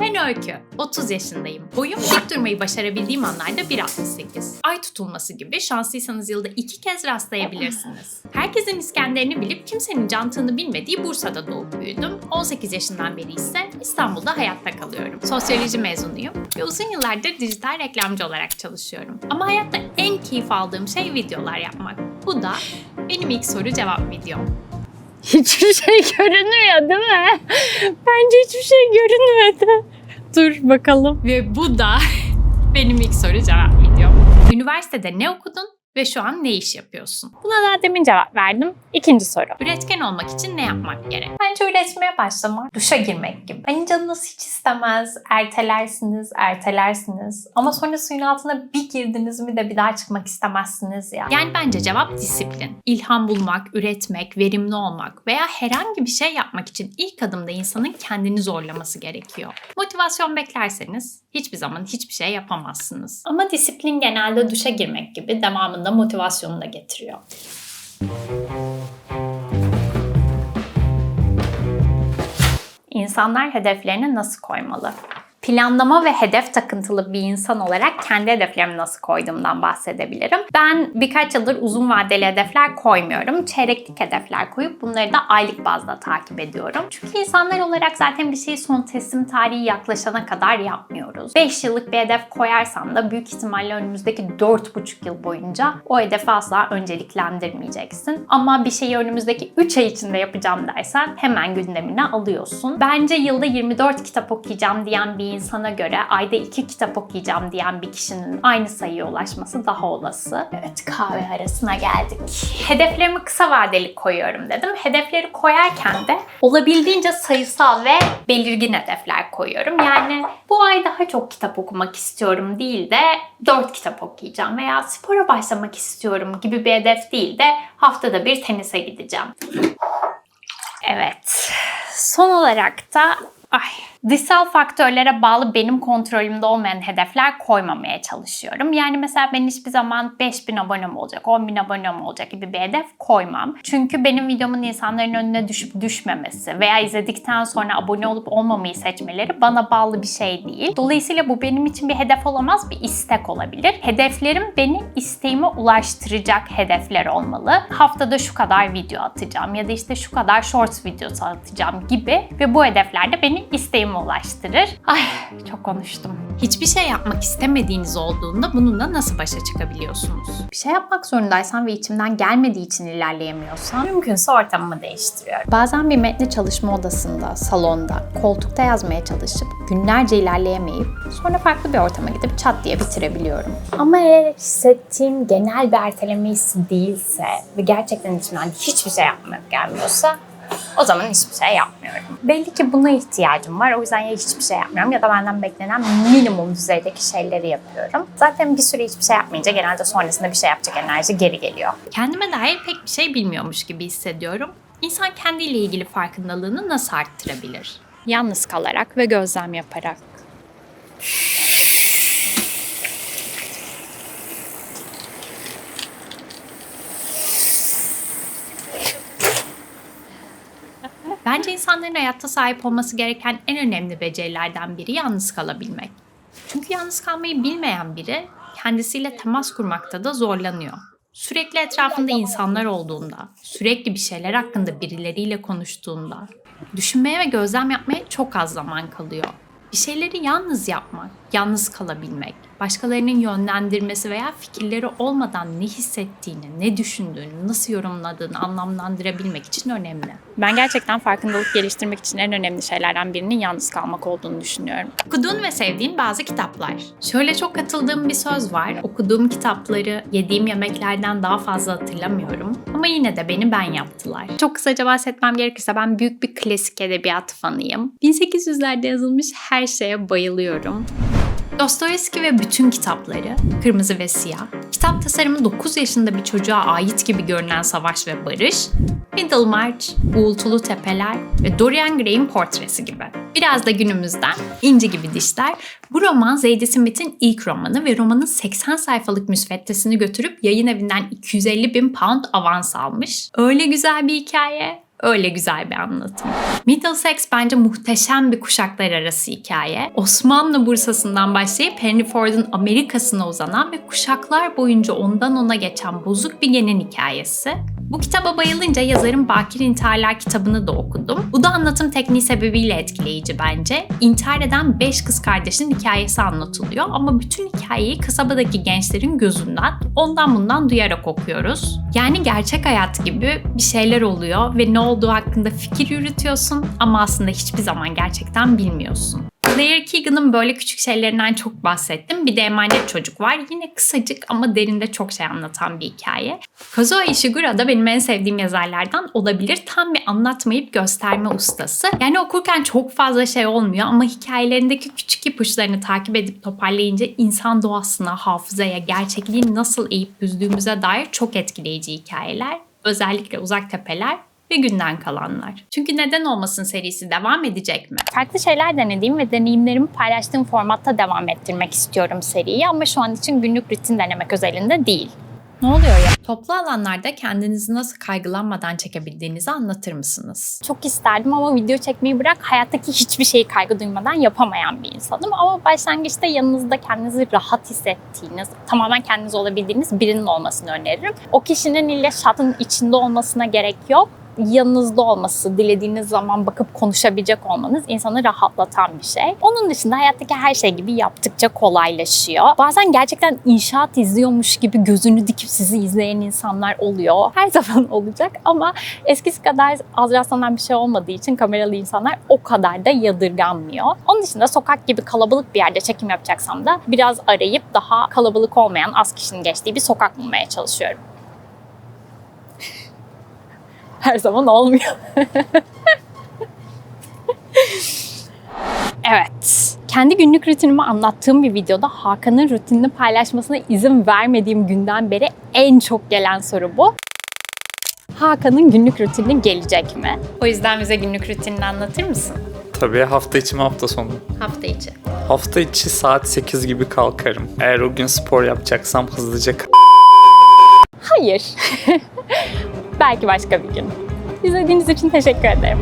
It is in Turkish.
Ben Öykü, 30 yaşındayım. Boyum dik durmayı başarabildiğim anlarda 1.68. Ay tutulması gibi şanslıysanız yılda iki kez rastlayabilirsiniz. Herkesin İskender'ini bilip kimsenin cantığını bilmediği Bursa'da doğup büyüdüm. 18 yaşından beri ise İstanbul'da hayatta kalıyorum. Sosyoloji mezunuyum ve uzun yıllardır dijital reklamcı olarak çalışıyorum. Ama hayatta en keyif aldığım şey videolar yapmak. Bu da benim ilk soru cevap videom. Hiçbir şey görünmüyor değil mi? Bence hiçbir şey görünmedi. Dur bakalım. Ve bu da benim ilk soru cevap videom. Üniversitede ne okudun ve şu an ne iş yapıyorsun? Buna daha demin cevap verdim. İkinci soru. Üretken olmak için ne yapmak gerek? Bence üretmeye başlamak, duşa girmek gibi. Hani canınız hiç istemez, ertelersiniz, ertelersiniz. Ama sonra suyun altına bir girdiniz mi de bir daha çıkmak istemezsiniz ya. Yani bence cevap disiplin. İlham bulmak, üretmek, verimli olmak veya herhangi bir şey yapmak için ilk adımda insanın kendini zorlaması gerekiyor. Motivasyon beklerseniz hiçbir zaman hiçbir şey yapamazsınız. Ama disiplin genelde duşa girmek gibi devamında motivasyonu da getiriyor. İnsanlar hedeflerini nasıl koymalı? Planlama ve hedef takıntılı bir insan olarak kendi hedeflerimi nasıl koyduğumdan bahsedebilirim. Ben birkaç yıldır uzun vadeli hedefler koymuyorum. Çeyreklik hedefler koyup bunları da aylık bazda takip ediyorum. Çünkü insanlar olarak zaten bir şeyi son teslim tarihi yaklaşana kadar yapmıyoruz. 5 yıllık bir hedef koyarsan da büyük ihtimalle önümüzdeki 4,5 yıl boyunca o hedefi asla önceliklendirmeyeceksin. Ama bir şeyi önümüzdeki 3 ay içinde yapacağım dersen hemen gündemine alıyorsun. Bence yılda 24 kitap okuyacağım diyen bir insana göre ayda 2 kitap okuyacağım diyen bir kişinin aynı sayıya ulaşması daha olası. Evet kahve arasına geldik. Hedeflerimi kısa vadeli koyuyorum dedim. Hedefleri koyarken de olabildiğince sayısal ve belirgin hedefler koyuyorum. Yani bu ay daha çok kitap okumak istiyorum değil de 4 kitap okuyacağım veya spora başlamak istiyorum gibi bir hedef değil de haftada bir tenise gideceğim. Evet. Son olarak da ay dışsal faktörlere bağlı benim kontrolümde olmayan hedefler koymamaya çalışıyorum. Yani mesela ben hiçbir zaman 5000 abonem olacak, 10.000 abonem olacak gibi bir hedef koymam. Çünkü benim videomun insanların önüne düşüp düşmemesi veya izledikten sonra abone olup olmamayı seçmeleri bana bağlı bir şey değil. Dolayısıyla bu benim için bir hedef olamaz, bir istek olabilir. Hedeflerim beni isteğime ulaştıracak hedefler olmalı. Haftada şu kadar video atacağım ya da işte şu kadar shorts videosu atacağım gibi ve bu hedefler de beni isteğime ulaştırır. Ay çok konuştum. Hiçbir şey yapmak istemediğiniz olduğunda bununla nasıl başa çıkabiliyorsunuz? Bir şey yapmak zorundaysan ve içimden gelmediği için ilerleyemiyorsan mümkünse ortamımı değiştiriyorum. Bazen bir metni çalışma odasında, salonda, koltukta yazmaya çalışıp günlerce ilerleyemeyip sonra farklı bir ortama gidip çat diye bitirebiliyorum. Ama eğer hissettiğim genel bir erteleme hissi değilse ve gerçekten içimden hiçbir şey yapmak gelmiyorsa o zaman hiçbir şey yapmıyorum. Belli ki buna ihtiyacım var. O yüzden ya hiçbir şey yapmıyorum ya da benden beklenen minimum düzeydeki şeyleri yapıyorum. Zaten bir süre hiçbir şey yapmayınca genelde sonrasında bir şey yapacak enerji geri geliyor. Kendime dair pek bir şey bilmiyormuş gibi hissediyorum. İnsan kendiyle ilgili farkındalığını nasıl arttırabilir? Yalnız kalarak ve gözlem yaparak. Bence insanların hayatta sahip olması gereken en önemli becerilerden biri yalnız kalabilmek. Çünkü yalnız kalmayı bilmeyen biri kendisiyle temas kurmakta da zorlanıyor. Sürekli etrafında insanlar olduğunda, sürekli bir şeyler hakkında birileriyle konuştuğunda, düşünmeye ve gözlem yapmaya çok az zaman kalıyor. Bir şeyleri yalnız yapmak, yalnız kalabilmek, başkalarının yönlendirmesi veya fikirleri olmadan ne hissettiğini, ne düşündüğünü, nasıl yorumladığını anlamlandırabilmek için önemli. Ben gerçekten farkındalık geliştirmek için en önemli şeylerden birinin yalnız kalmak olduğunu düşünüyorum. Okuduğun ve sevdiğin bazı kitaplar. Şöyle çok katıldığım bir söz var. Okuduğum kitapları yediğim yemeklerden daha fazla hatırlamıyorum. Ama yine de beni ben yaptılar. Çok kısaca bahsetmem gerekirse ben büyük bir klasik edebiyat fanıyım. 1800'lerde yazılmış her şeye bayılıyorum. Dostoyevski ve bütün kitapları, kırmızı ve siyah, kitap tasarımı 9 yaşında bir çocuğa ait gibi görünen Savaş ve Barış, Middlemarch, Uğultulu Tepeler ve Dorian Gray'in portresi gibi. Biraz da günümüzden İnci gibi dişler. Bu roman Zeyd'i Smith'in ilk romanı ve romanın 80 sayfalık müsveddesini götürüp yayın evinden 250 bin pound avans almış. Öyle güzel bir hikaye Öyle güzel bir anlatım. Middlesex bence muhteşem bir kuşaklar arası hikaye. Osmanlı Bursası'ndan başlayıp Henry Ford'un Amerika'sına uzanan ve kuşaklar boyunca ondan ona geçen bozuk bir genin hikayesi. Bu kitaba bayılınca yazarın Bakir İntiharlar kitabını da okudum. Bu da anlatım tekniği sebebiyle etkileyici bence. İntihar eden 5 kız kardeşin hikayesi anlatılıyor ama bütün hikayeyi kasabadaki gençlerin gözünden, ondan bundan duyarak okuyoruz. Yani gerçek hayat gibi bir şeyler oluyor ve ne olduğu hakkında fikir yürütüyorsun ama aslında hiçbir zaman gerçekten bilmiyorsun. Claire Keegan'ın böyle küçük şeylerinden çok bahsettim. Bir de Emanet Çocuk var. Yine kısacık ama derinde çok şey anlatan bir hikaye. Kazuo Ishiguro da benim en sevdiğim yazarlardan olabilir. Tam bir anlatmayıp gösterme ustası. Yani okurken çok fazla şey olmuyor ama hikayelerindeki küçük ipuçlarını takip edip toparlayınca insan doğasına, hafızaya, gerçekliğin nasıl eğip büzdüğümüze dair çok etkileyici hikayeler. Özellikle Uzak Tepeler ve günden kalanlar. Çünkü neden olmasın serisi devam edecek mi? Farklı şeyler denediğim ve deneyimlerimi paylaştığım formatta devam ettirmek istiyorum seriyi ama şu an için günlük rutin denemek özelinde değil. Ne oluyor ya? Toplu alanlarda kendinizi nasıl kaygılanmadan çekebildiğinizi anlatır mısınız? Çok isterdim ama video çekmeyi bırak hayattaki hiçbir şeyi kaygı duymadan yapamayan bir insanım. Ama başlangıçta yanınızda kendinizi rahat hissettiğiniz, tamamen kendiniz olabildiğiniz birinin olmasını öneririm. O kişinin ille şatın içinde olmasına gerek yok yanınızda olması, dilediğiniz zaman bakıp konuşabilecek olmanız insanı rahatlatan bir şey. Onun dışında hayattaki her şey gibi yaptıkça kolaylaşıyor. Bazen gerçekten inşaat izliyormuş gibi gözünü dikip sizi izleyen insanlar oluyor. Her zaman olacak ama eskisi kadar az rastlanan bir şey olmadığı için kameralı insanlar o kadar da yadırganmıyor. Onun dışında sokak gibi kalabalık bir yerde çekim yapacaksam da biraz arayıp daha kalabalık olmayan az kişinin geçtiği bir sokak bulmaya çalışıyorum. Her zaman olmuyor. evet. Kendi günlük rutinimi anlattığım bir videoda Hakan'ın rutinini paylaşmasına izin vermediğim günden beri en çok gelen soru bu. Hakan'ın günlük rutini gelecek mi? O yüzden bize günlük rutinini anlatır mısın? Tabii hafta içi mi hafta sonu? Hafta içi. Hafta içi saat 8 gibi kalkarım. Eğer o gün spor yapacaksam hızlıca Hayır. Belki başka bir gün. İzlediğiniz için teşekkür ederim.